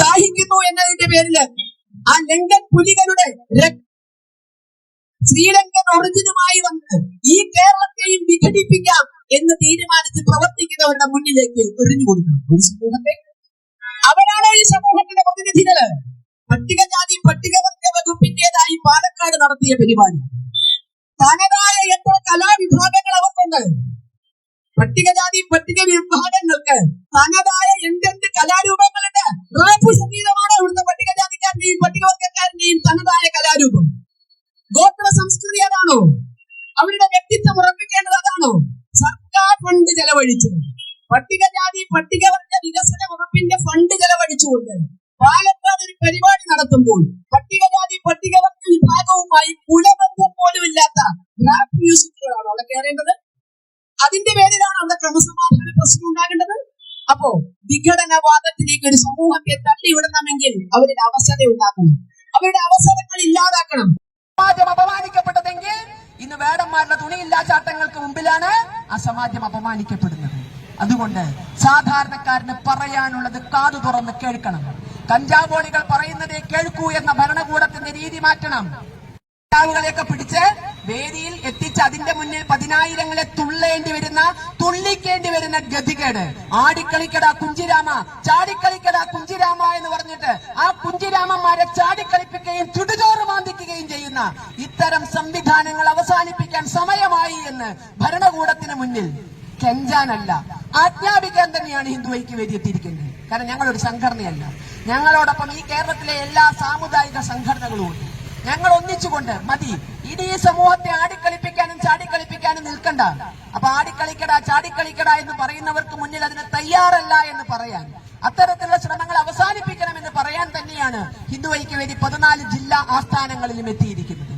ദാഹിക്കുന്നു എന്നതിന്റെ പേരിൽ ആ ലങ്കൻ പുലികളുടെ ശ്രീലങ്കൻ ഒറിജിനുമായി വന്ന് ഈ കേരളത്തെയും വിഘടിപ്പിക്കാം എന്ന് തീരുമാനിച്ച് പ്രവർത്തിക്കുന്നവരുടെ മുന്നിലേക്ക് എറിഞ്ഞു കൊടുക്കണം അവരാണ് ഈ സമൂഹത്തിന്റെ പ്രതിനിധികൾ പട്ടികജാതി പട്ടികവർഗ വകുപ്പിന്റേതായി പാലക്കാട് നടത്തിയ പരിപാടി. തനതായ എത്ര കലാവിഭാഗങ്ങൾ അവർക്കുണ്ട്? പട്ടികജാതി പട്ടിക വിഭാഗങ്ങൾക്ക് തനതായ എന്തെന്ത് കലാരൂപങ്ങളുണ്ട്? റാപ്പ് സംഗീതമാണ് ഇവിടുത്തെ പട്ടികജാതിക്കാരന്റെയും പട്ടികവർഗക്കാരന്റെയും തനതായ കലാരൂപം. ഗോത്ര സംസ്കൃതി അതാണോ? അവരുടെ വ്യക്തിത്വം ഉറപ്പിക്കേണ്ടത് അതാണോ? സർക്കാർ ഫണ്ട് ചെലവഴിച്ചു. പട്ടികജാതി പട്ടികവർഗ വികസന വകുപ്പിന്റെ ഫണ്ട് ചെലവഴിച്ചുകൊണ്ട് പാലക്കാട് ഒരു പരിപാടി നടത്തുമ്പോൾ പട്ടികജാതി പട്ടികവർഗ വിഭാഗവുമായി കുലബന്ധം പോലും ഇല്ലാത്ത റാപ്പ് മ്യൂസിക്കുകളാണ് അവിടെ കയറേണ്ടത് അതിന്റെ പേരിലാണ് അവിടെ ക്രമസമാധാന പ്രശ്നം ഉണ്ടാകേണ്ടത്. അപ്പോ വിഘടനവാദത്തിലേക്ക് ഒരു സമൂഹത്തെ തള്ളിവിടണമെങ്കിൽ അവരുടെ അവസര ഉണ്ടാക്കണം. അവരുടെ അവസരങ്ങൾ ഇല്ലാതാക്കണം. സമാജം അപമാനിക്കപ്പെട്ടതെങ്കിൽ ഇന്ന് വേടന്മാരുടെ തുണിയില്ലാ ചാട്ടങ്ങൾക്ക് മുമ്പിലാണ് ആ സമാജം അപമാനിക്കപ്പെടുന്നത്. അതുകൊണ്ട് സാധാരണക്കാരന് പറയാനുള്ളത് കാതു തുറന്ന് കേൾക്കണം. കഞ്ചാവോളികൾ പറയുന്നതേ കേൾക്കൂ എന്ന ഭരണകൂടത്തിന്റെ രീതി മാറ്റണം. കഞ്ചാവുകളെയൊക്കെ പിടിച്ച് വേദിയിൽ എത്തിച്ച് അതിന്റെ മുന്നിൽ പതിനായിരങ്ങളെ തുള്ളേണ്ടി വരുന്ന തുള്ളിക്കേണ്ടി വരുന്ന ഗതികേട്. ആടിക്കളിക്കട കുഞ്ചിരാമ ചാടിക്കളിക്കട കുഞ്ചിരാമ എന്ന് പറഞ്ഞിട്ട് ആ കുഞ്ചിരാമന്മാരെ ചാടിക്കളിപ്പിക്കുകയും ചുടുചോറ് വാന്തിക്കുകയും ചെയ്യുന്ന ഇത്തരം സംവിധാനങ്ങൾ അവസാനിപ്പിക്കാൻ സമയമായി എന്ന് ഭരണകൂടത്തിന് മുന്നിൽ കെഞ്ചാനല്ല ആജ്ഞാപിക്കാൻ തന്നെയാണ് ഹിന്ദു വേദിയെത്തിയിരിക്കുന്നത് കാരണം ഞങ്ങളൊരു സംഘടനയല്ല. ഞങ്ങളോടൊപ്പം ഈ കേരളത്തിലെ എല്ലാ സാമുദായിക സംഘടനകളും ഉണ്ട്. ഞങ്ങൾ ഒന്നിച്ചുകൊണ്ട് മതി. ഇനി ഈ സമൂഹത്തെ ആടിക്കളിപ്പിക്കാനും ചാടിക്കളിപ്പിക്കാനും നിൽക്കണ്ട. അപ്പൊ ആടിക്കളിക്കട ചാടിക്കളിക്കട എന്ന് പറയുന്നവർക്ക് മുന്നിൽ അതിന് തയ്യാറല്ല എന്ന് പറയാൻ. അത്തരത്തിലുള്ള ശ്രമങ്ങൾ അവസാനിപ്പിക്കണം എന്ന് പറയാൻ തന്നെയാണ് ഹിന്ദു ഐക്യവേദി പതിനാല് ജില്ലാ ആസ്ഥാനങ്ങളിലും എത്തിയിരിക്കുന്നത്.